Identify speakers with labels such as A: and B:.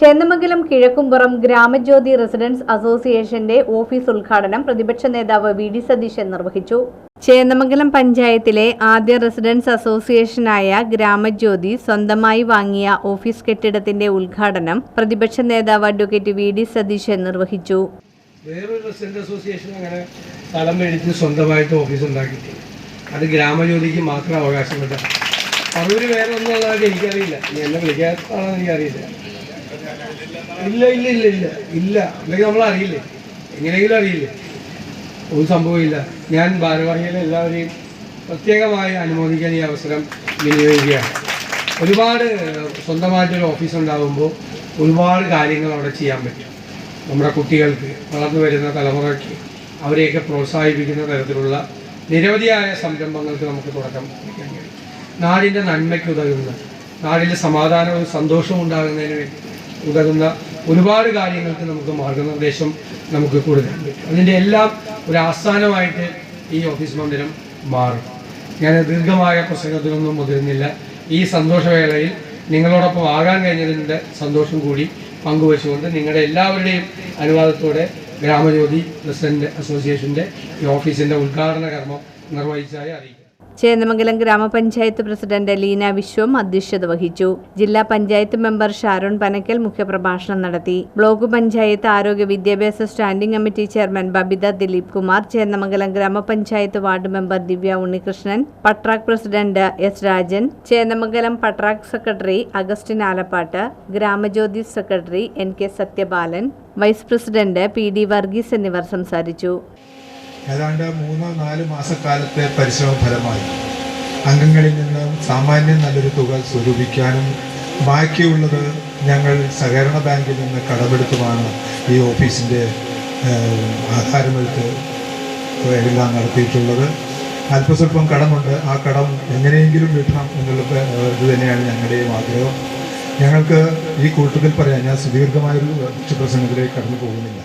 A: Chendamangalam Kizhakkumpuram Gramajyothi residence അസോസിയേഷന്റെ office ഉദ്ഘാടനം പ്രതിപക്ഷ നേതാവ് വി ഡി സതീശൻ നിർവഹിച്ചു. ചേന്നമംഗലം പഞ്ചായത്തിലെ ആദ്യ റെസിഡൻസ് അസോസിയേഷനായ ഗ്രാമജ്യോതി സ്വന്തമായി വാങ്ങിയ ഓഫീസ് കെട്ടിടത്തിന്റെ ഉദ്ഘാടനം പ്രതിപക്ഷ നേതാവ് അഡ്വക്കേറ്റ് വി ഡി സതീശൻ നിർവഹിച്ചു.
B: വേറൊരു റെസിഡന്റ് അസോസിയേഷൻ അങ്ങനെ സ്ഥലം മേടിച്ച് സ്വന്തമായിട്ട് ഓഫീസ് ഉണ്ടാക്കിയിട്ട് അത് ഗ്രാമജ്യോതിക്ക് മാത്രം അവകാശപ്പെട്ട പറൂര് വേറെ ഒന്നും ഉള്ളതായിട്ട് എനിക്കറിയില്ല എന്നെ വിളിക്കാത്താണെന്ന് എനിക്കറിയില്ല. ഇല്ല ഇല്ല ഇല്ല ഇല്ല. ഇല്ല. അല്ലെങ്കിൽ നമ്മൾ അറിയില്ലേ? എങ്ങനെയെങ്കിലും അറിയില്ലേ? ഒരു സംഭവമില്ല ഞാൻ ഭാരവാഹികളെ എല്ലാവരെയും പ്രത്യേകമായി അനുമോദിക്കാൻ ഈ അവസരം വിനിയോഗിക്കുകയാണ്. ഒരുപാട് സ്വന്തമായിട്ടൊരു ഓഫീസ് ഉണ്ടാകുമ്പോൾ ഒരുപാട് കാര്യങ്ങൾ അവിടെ ചെയ്യാൻ പറ്റും. നമ്മുടെ കുട്ടികൾക്ക് വളർന്നു വരുന്ന തലമുറയ്ക്ക് അവരെയൊക്കെ പ്രോത്സാഹിപ്പിക്കുന്ന തരത്തിലുള്ള നിരവധിയായ സംരംഭങ്ങൾക്ക് നമുക്ക് തുടക്കം കുറിക്കാൻ കഴിയും. നാടിന്റെ നന്മയ്ക്ക് ഉതകുന്ന നാടിന്റെ സമാധാനവും സന്തോഷവും ഉണ്ടാകുന്നതിന് വേണ്ടി ഉതകുന്ന ഒരുപാട് കാര്യങ്ങൾക്ക് നമുക്ക് മാർഗനിർദ്ദേശം നമുക്ക് കൂടുതൽ അതിന്റെ എല്ലാം ഒരു ആസ്ഥാനമായിട്ട് ഈ ഓഫീസ് മന്ദിരം മാറും. ഞാൻ ദീർഘമായ പ്രസംഗത്തിനൊന്നും മുതിരുന്നില്ല. ഈ സന്തോഷവേളയിൽ നിങ്ങളോടൊപ്പം ആകാൻ കഴിഞ്ഞതിന്റെ സന്തോഷം കൂടി പങ്കുവച്ചുകൊണ്ട് നിങ്ങളുടെ എല്ലാവരുടെയും അനുവാദത്തോടെ ഗ്രാമജ്യോതി പ്രസിഡന്റ് അസോസിയേഷന്റെ ഈ ഓഫീസിന്റെ ഉദ്ഘാടന കർമ്മം നിർവഹിച്ചായി അറിയിക്കും
A: ചേന്നമംഗലം ഗ്രാമപഞ്ചായത്ത് പ്രസിഡന്റ് ലീന വിശ്വം അധ്യക്ഷത വഹിച്ചു. ജില്ലാ പഞ്ചായത്ത് മെമ്പർ ഷാരോൺ പനക്കൽ മുഖ്യപ്രഭാഷണം നടത്തി. ബ്ലോക്ക് പഞ്ചായത്ത് ആരോഗ്യ വിദ്യാഭ്യാസ standing committee chairman Babitha Dileep Kumar Chendamangalam grama panchayat ward member Divya Unnikrishnan പട്രാക് president S Rajan Chendamangalam പട്രാക് secretary Augustine Alappatt Gramajyothi secretary N K Sathyabalan vice president P D Varghese എന്നിവർ സംസാരിച്ചു.
C: ഏതാണ്ട് മൂന്നോ നാലോ മാസക്കാലത്തെ പരിശ്രമ ഫലമായി അംഗങ്ങളിൽ നിന്ന് സാമാന്യം നല്ലൊരു തുക സ്വരൂപിക്കാനും ബാക്കിയുള്ളത് ഞങ്ങൾ സഹകരണ ബാങ്കിൽ നിന്ന് കടമെടുത്തുമാണ് ഈ ഓഫീസിന്റെ ആധാരമെടുത്ത് എല്ലാം നടത്തിയിട്ടുള്ളത്. അല്പസ്വല്പം കടമുണ്ട്. ആ കടം എങ്ങനെയെങ്കിലും വീട്ടണം എന്നുള്ളത് ഇത് തന്നെയാണ് ഞങ്ങളുടെയും ആഗ്രഹം. ഞങ്ങൾക്ക് ഈ കൂട്ടത്തിൽ പറയാൻ ഞാൻ സുദീർഘമായൊരു പ്രസംഗത്തിലേക്ക് കടന്നു പോകുന്നില്ല.